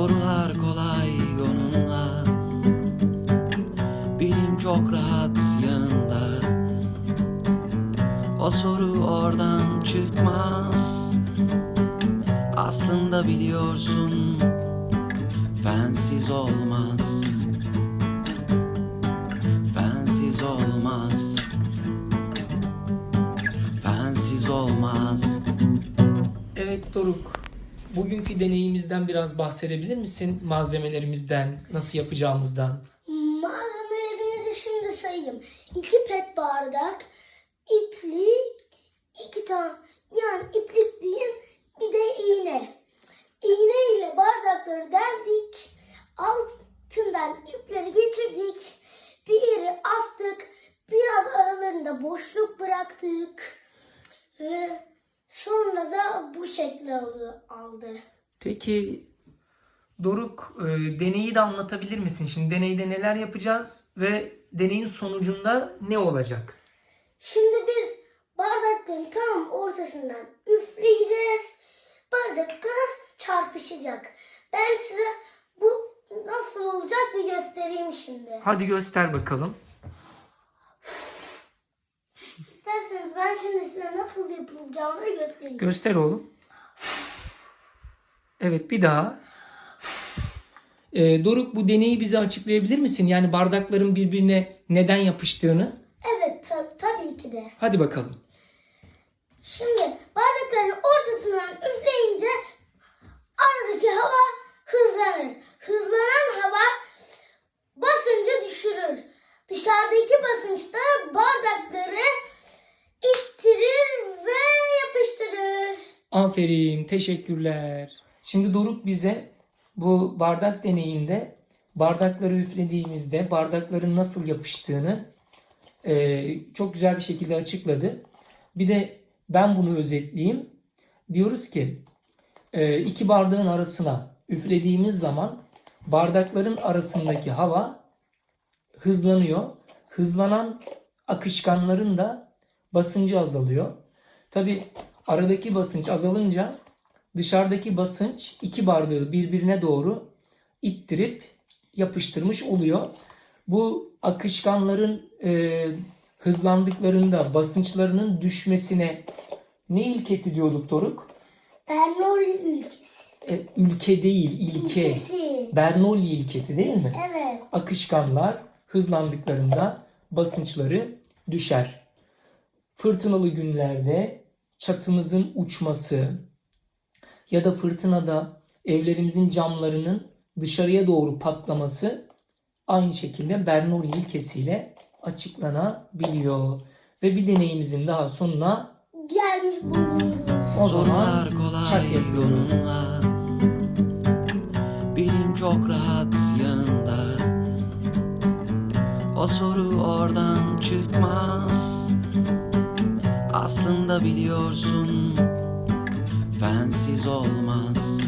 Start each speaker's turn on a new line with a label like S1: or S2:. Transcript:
S1: sorular kolay onunla. Bilim çok rahat yanında. O soru oradan çıkmaz. Aslında biliyorsun Fensiz olmaz. Fensiz olmaz. Fensiz olmaz.
S2: Evet Doruk, bugünkü deneyimizden biraz bahsedebilir misin? Malzemelerimizden, nasıl yapacağımızdan.
S3: Malzemelerimizi şimdi sayayım. İki pet bardak, iplik, iki tane yani iplik diyeyim bir de iğne. İğne ile bardakları deldik. Altından ipleri geçirdik. Bir yere astık. Biraz aralarında boşluk bıraktık. Ve sonra da bu şekli aldı.
S2: Peki Doruk, e, deneyi de anlatabilir misin? Şimdi deneyde neler yapacağız ve deneyin sonucunda ne olacak?
S3: Şimdi biz bardakların tam ortasından üfleyeceğiz. Bardaklar çarpışacak. Ben size bu nasıl olacak bir göstereyim şimdi.
S2: Hadi göster bakalım.
S3: İsterseniz ben şimdi size nasıl yapılacağını göstereyim.
S2: Göster oğlum. Evet bir daha. E, Doruk bu deneyi bize açıklayabilir misin? Yani bardakların birbirine neden yapıştığını.
S3: evet tab- tabii ki de.
S2: Hadi bakalım.
S3: Şimdi bardakların ortasından üfleyince aradaki hava hızlanır. Hızlanan hava basıncı düşürür. Dışarıdaki basınç da bardakları ittirir ve yapıştırır.
S2: Aferin, teşekkürler. Şimdi Doruk bize bu bardak deneyinde bardakları üflediğimizde bardakların nasıl yapıştığını e, çok güzel bir şekilde açıkladı. Bir de ben bunu özetleyeyim. Diyoruz ki e, iki bardağın arasına üflediğimiz zaman bardakların arasındaki hava hızlanıyor. Hızlanan akışkanların da basıncı azalıyor. Tabi aradaki basınç azalınca dışarıdaki basınç iki bardağı birbirine doğru ittirip yapıştırmış oluyor. Bu akışkanların e, hızlandıklarında basınçlarının düşmesine ne ilkesi diyorduk Doruk?
S3: Bernoulli ülkesi.
S2: E, ülke değil, ilke.
S3: İlkesi.
S2: Bernoulli ilkesi değil mi?
S3: Evet.
S2: akışkanlar hızlandıklarında basınçları düşer. Fırtınalı günlerde çatımızın uçması ya da fırtınada evlerimizin camlarının dışarıya doğru patlaması aynı şekilde Bernoulli ilkesiyle açıklanabiliyor. Ve bir deneyimizin daha sonuna
S3: Gelmiş bulunuyoruz.
S2: o zaman çak
S1: onunla Bilim çok rahat yanında O soru oradan çıkmaz Aslında biliyorsun. Fensiz olmaz